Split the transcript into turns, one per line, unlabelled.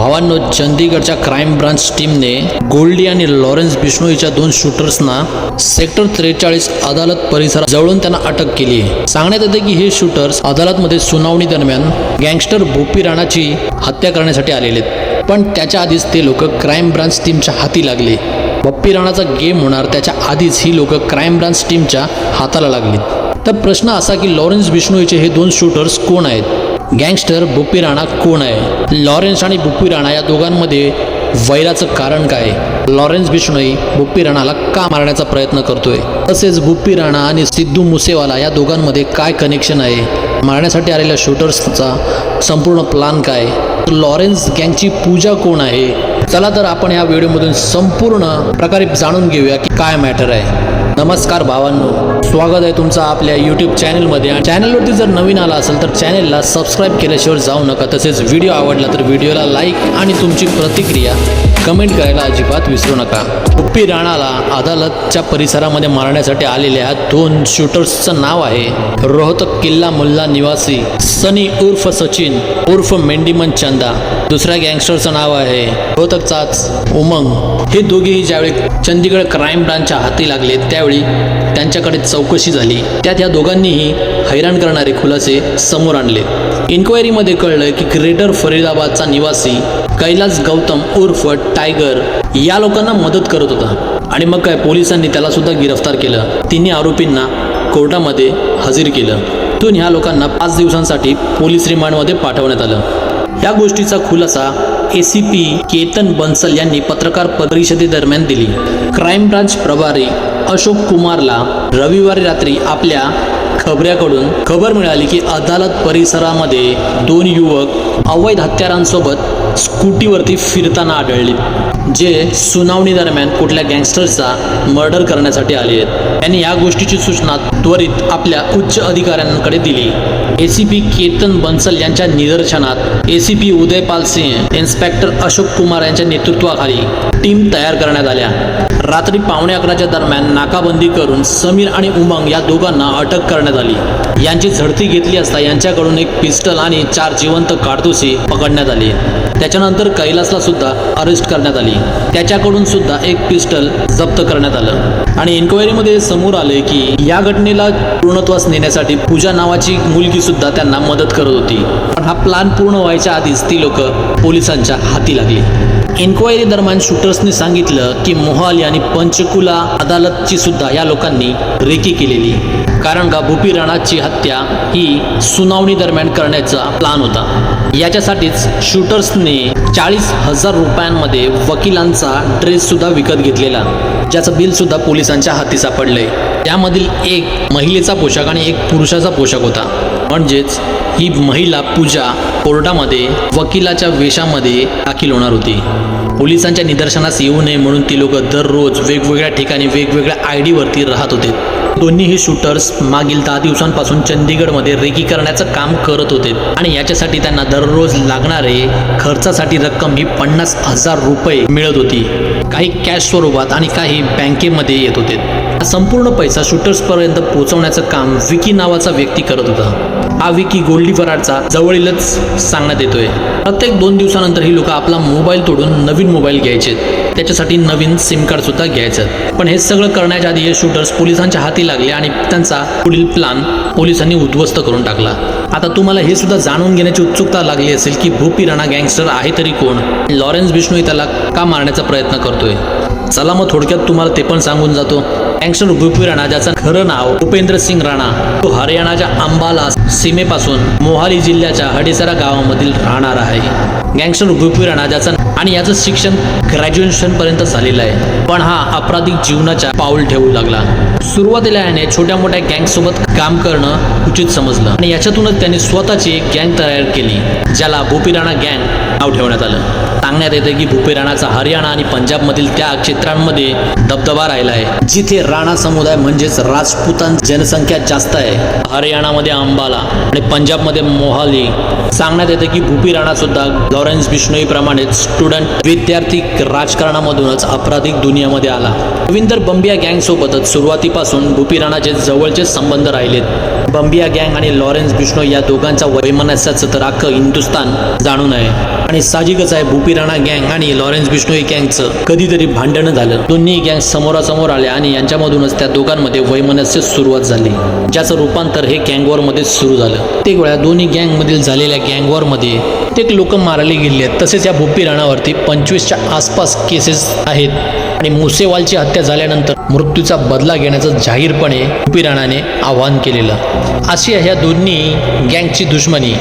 भावांनो चंदीगडच्या crime branch टीमने गोल्डी आणि लॉरेन्स बिष्णोईच्या दोन शूटर्सना सेक्टर त्रेचाळीस अदालत परिसरात जवळून त्यांना अटक केली. सांगण्यात येते की हे शूटर्स अदालतमध्ये सुनावणी दरम्यान गँगस्टर भोपी राणाची हत्या करण्यासाठी आलेले पण त्याच्या आधीच ते लोक क्राईम ब्रांच टीमच्या हाती लागले. बप्पी राणाचा गेम होणार त्याच्या आधीच ही लोक क्राईम ब्रांच टीमच्या हाताला लागलीत. तर प्रश्न असा की लॉरेन्स बिष्णोईचे हे दोन शूटर्स कोण आहेत? गँगस्टर बुप्पी राणा कोण आहे? लॉरेन्स आणि बुप्पी राणा या दोघांमध्ये वैराचं कारण काय? लॉरेन्स बिष्णोई बुप्पी राणाला का मारण्याचा प्रयत्न करतोय? तसेच बुप्पी राणा आणि सिद्धू मुसेवाला या दोघांमध्ये काय कनेक्शन आहे? मारण्यासाठी आलेल्या शूटर्सचा संपूर्ण प्लान काय? लॉरेन्स गँगची पूजा कोण आहे? चला तर आपण या व्हिडिओमधून संपूर्ण प्रकारे जाणून घेऊया की काय मॅटर आहे. नमस्कार भावांनो स्वागत आहे तुमचं आपल्या यूट्यूब चॅनलमध्ये आणि चॅनलवरती जर नवीन आला असेल तर चॅनलला सबस्क्राईब केल्याशिवाय जाऊ नका. तसेच व्हिडिओ आवडला तर व्हिडिओला लाईक आणि तुमची प्रतिक्रिया कमेंट करायला अजिबात विसरू नका. उप्पी राणाला अदालतच्या परिसरामध्ये मारण्यासाठी आलेल्या ह्या दोन शूटर्सचं नाव आहे रोहतक किल्ला मुल्ला निवासी सनी उर्फ सचिन उर्फ मेंडीमन चंदा. दुसऱ्या गँगस्टरचं नाव आहे रोहतकचाच उमंग. हे दोघेही ज्यावेळी चंदीगड क्राईम ब्रांचच्या हाती लागले त्यावेळी त्यांच्याकडे चौकशी झाली. त्यात या दोघांनीही हैराण करणारे खुलासे समोर आणले. इन्क्वायरीमध्ये कळलं की ग्रेटर फरीदाबादचा निवासी कैलास गौतम उर्फ टायगर या लोकांना मदत करत होता. आणि मग काय पोलिसांनी त्याला सुद्धा गिरफ्तार केलं. तिन्ही आरोपींना कोर्टामध्ये हजर केलं. तिथून ह्या लोकांना पाच दिवसांसाठी पोलीस रिमांडमध्ये पाठवण्यात आलं. या गोष्टीचा खुलासा A C P Ketan Bansal यांनी पत्रकार परिषदेदरम्यान दिली. क्राईम ब्रांच प्रभारी अशोक कुमारला रविवारी रात्री आपल्या खबऱ्याकडून खबर मिळाली की अदालत परिसरामध्ये दोन युवक अवैध हत्यारांसोबत स्कूटीवरती फिरताना आढळले. जे सुनावणी दरम्यान कुठल्या गँगस्टरचा मर्डर करण्यासाठी आले आहेत. त्यांनी या गोष्टीची सूचना त्वरित आपल्या उच्च अधिकाऱ्यांकडे दिली. A C P Ketan Bansal यांच्या निदर्शनात A C P Udaypal Singh inspector Ashok Kumar यांच्या नेतृत्वाखाली टीम तयार करण्यात आल्या. रात्री पावणे अकराच्या दरम्यान नाकाबंदी करून समीर आणि उमंग या दोघांना अटक करण्यात आली. यांची झडती घेतली असता यांच्याकडून एक पिस्टल आणि चार जिवंत काडतुसी पकडण्यात आली. त्याच्यानंतर कैलासला सुद्धा अरेस्ट करण्यात आली. त्याच्याकडून सुद्धा एक पिस्टल जप्त करण्यात आलं. आणि इन्क्वायरीमध्ये समोर आले की या घटनेला पूर्णत्वास नेण्यासाठी पूजा नावाची मुलगी सुद्धा त्यांना मदत करत होती. पण हा प्लान पूर्ण व्हायच्या आधीच ती लोक पोलिसांच्या हाती लागली. इन्क्वायरी दरम्यान शूटर्सनी सांगितलं की मोहाली आणि पंचकुला अदालतची सुद्धा या लोकांनी रेकी केलेली. कारण का भूपी राणाची हत्या ही सुनावणी दरम्यान करण्याचा प्लान होता. याच्यासाठीच शूटर्सने चाळीस हजार रुपयांमध्ये वकिलांचा ड्रेस सुद्धा विकत घेतलेला. ज्याचं बिल सुद्धा पोलिसांच्या हाती सापडलंय. त्यामधील एक महिलेचा पोशाख आणि एक पुरुषाचा पोशाख होता. म्हणजेच ही महिला पूजा कोर्टामध्ये वकिलाच्या वेशामध्ये दाखील होणार होती. पोलिसांच्या निदर्शनास येऊ नये म्हणून ती लोक दररोज वेगवेगळ्या ठिकाणी वेगवेगळ्या आय डीवरती राहत होते. दोन्हीही शूटर्स मागील दहा दिवसांपासून चंदीगडमध्ये रेकी करण्याचं काम करत होते. आणि याच्यासाठी त्यांना दररोज लागणारे खर्चासाठी रक्कम ही पन्नास हजार रुपये मिळत होती. काही कॅश स्वरूपात आणि काही बँकेमध्ये येत होते. हा संपूर्ण पैसा शूटर्सपर्यंत पोहोचवण्याचं काम विकी नावाचा व्यक्ती करत होता. हा विकी गोल्डी फराडचा जवळीलच सांगण्यात येतोय. प्रत्येक दोन दिवसानंतर ही लोक आपला मोबाईल तोडून नवीन मोबाईल घ्यायचे त्याच्यासाठी नवीन सिम कार्ड सुद्धा घ्यायचं. पण हे सगळं करण्याच्या आधी हे शूटर्स पोलिसांच्या हाती लागले आणि त्यांचा पुढील प्लान पोलिसांनी उद्ध्वस्त करून टाकला. आता तुम्हाला हे सुद्धा जाणून घेण्याची उत्सुकता लागली असेल की भूपी राणा गँगस्टर आहे तरी कोण? लॉरेन्स बिश्नोई त्याला का मारण्याचा प्रयत्न करतोय? चला मग थोडक्यात तुम्हाला ते पण सांगून जातो. गँगस्टर भूपी राणा ज्याचं खरं नाव भूपेंद्र सिंग राणा तो हरियाणाच्या अंबाला सीमेपासून मोहाली जिल्ह्याच्या हडीसरा गावामधील राहणार आहे. गँगस्टर भूपी राणा ज्याचा आणि याचं शिक्षण ग्रॅज्युएशन पर्यंत झालेलं आहे. पण हा अपराधिक जीवनाच्या पाऊल ठेवू लागला. सुरुवातीला याने छोट्या मोठ्या गँग सोबत काम करणं उचित समजलं. आणि याच्यातूनच त्यांनी स्वतःची एक गँग तयार केली ज्याला भूपिराणा गँग नाव ठेवण्यात आलं. सांगण्यात येते की भूपिराणाचा हरियाणा आणि पंजाबमधील त्या क्षेत्रांमध्ये दबदबा राहिला आहे. जिथे राणा समुदाय म्हणजेच राजपुतां जनसंख्या जास्त आहे हरियाणामध्ये अंबाला आणि पंजाबमध्ये मोहाली. सांगण्यात येतं की भूपी राणा सुद्धा लॉरेन्स बिश्नोई प्रमाणेच स्टुडंट विद्यार्थी राजकारणामधूनच अपराधिक दुनियामध्ये आला. रवींदर बंबिया गँग सोबतच सुरुवातीपासून भूपी राणाचे जवळचे संबंध राहिलेत. बंबिया गँग आणि लॉरेन्स बिश्नोई या दोघांचा वैमनस्याचं तर अख्खं हिंदुस्थान जाणून आहे. आणि साहजिकच आहे भूपी राणा गँग आणि लॉरेन्स बिश्नोई गँगचं कधीतरी भांडण झालं. दोन्ही गँग समोरासमोर आले आणि यांच्यामधूनच त्या दोघांमध्ये वैमनस्य सुरुवात झाली ज्याचं रूपांतर हे गँगवॉरमध्ये सुरू झालं. ते वेळा दोन्ही गँगमधील झालेल्या गँगवॉरमध्ये मध्ये कित्येक लोक मारले गेले आहेत. तसेच या भुप्पी राणावरती पंचवीसच्या आसपास केसेस आहेत. आणि मुसेवालची हत्या झाल्यानंतर मृत्यूचा बदला घेण्याचं जाहीरपणे भुप्पी राणाने आवाहन केलेलं. अशी ह्या या दोन्ही गँगची दुश्मनी